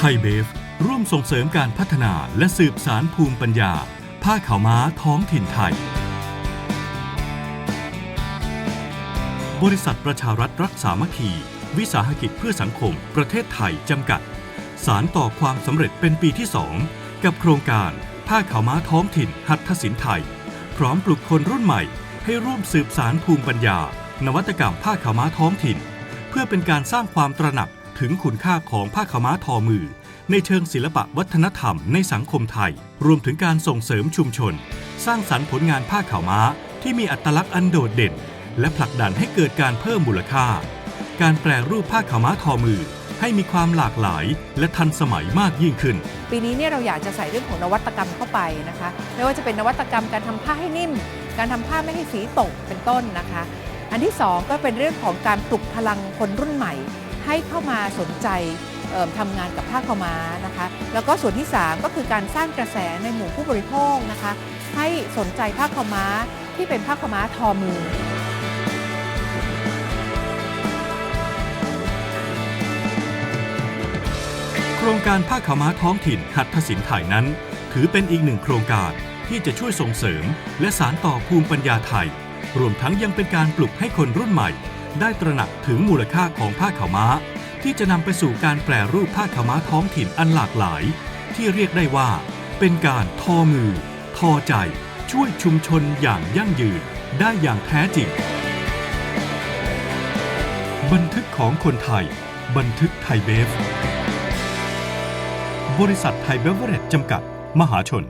ไทยเบฟ ร่วมส่งเสริมการพัฒนาและสืบสารภูมิปัญญา ผ้าขาวม้าท้องถิ่นไทย บริษัทประชารัฐรักษามัคคี วิสาหกิจเพื่อสังคม ประเทศไทย จำกัด สารต่อความสำเร็จเป็นปีที่ 2 กับโครงการผ้าขาวม้าท้องถิ่น หัตถศิลป์ไทย พร้อมปลุกคนรุ่นใหม่ ให้ร่วมสืบสารภูมิปัญญา นวัตกรรมผ้าขาวม้าท้องถิ่น เพื่อเป็นการสร้างความตระหนัก ถึงคุณค่าของผ้าขม้าทอมือ ในเชิงศิลปะวัฒนธรรมในสังคมไทย รวมถึงการส่งเสริมชุมชน สร้างสรรค์ผลงานผ้าขาวม้าที่มีอัตลักษณ์อันโดดเด่น และผลักดันให้เกิดการเพิ่มมูลค่า การแปลรูปผ้าขาวม้าทอมือให้มีความหลากหลายและทันสมัยมากยิ่งขึ้น ปีนี้เนี่ยเราอยากจะใส่เรื่องของนวัตกรรมเข้าไปนะคะ ไม่ว่าจะเป็นนวัตกรรมการทำผ้าให้นิ่ม การทำผ้าไม่ให้สีตกเป็นต้นนะคะ อันที่สองก็เป็นเรื่องของการปลุกพลังคนรุ่นใหม่ ให้เข้ามาสนใจทำงานกับผ้าขาม้านะคะ แล้วก็ส่วนที่สามก็คือการสร้างกระแสในหมู่ผู้บริโภคนะคะ ให้สนใจผ้าขาม้าที่เป็นผ้าขาม้าทอมือโครงการผ้าขาวม้าท้องถิ่นหัตถศิลป์ไทยนั้น ถือเป็นอีกหนึ่งโครงการที่จะช่วยส่งเสริม และสานต่อภูมิปัญญาไทย รวมทั้งยังเป็นการปลุกให้คนรุ่นใหม่ ได้ตระหนักถึงมูลค่าของผ้าขาวม้า ที่จะนำไปสู่การแปรรูปผ้าขาวม้าท้องถิ่นอันหลากหลาย ที่เรียกได้ว่า เป็นการทอมือ ทอใจ ช่วยชุมชนอย่างยั่งยืนได้อย่างแท้จริง บันทึกของคนไทย บันทึกไทยเบฟ บริษัทไทยเบเวอเรจจำกัด มหาชน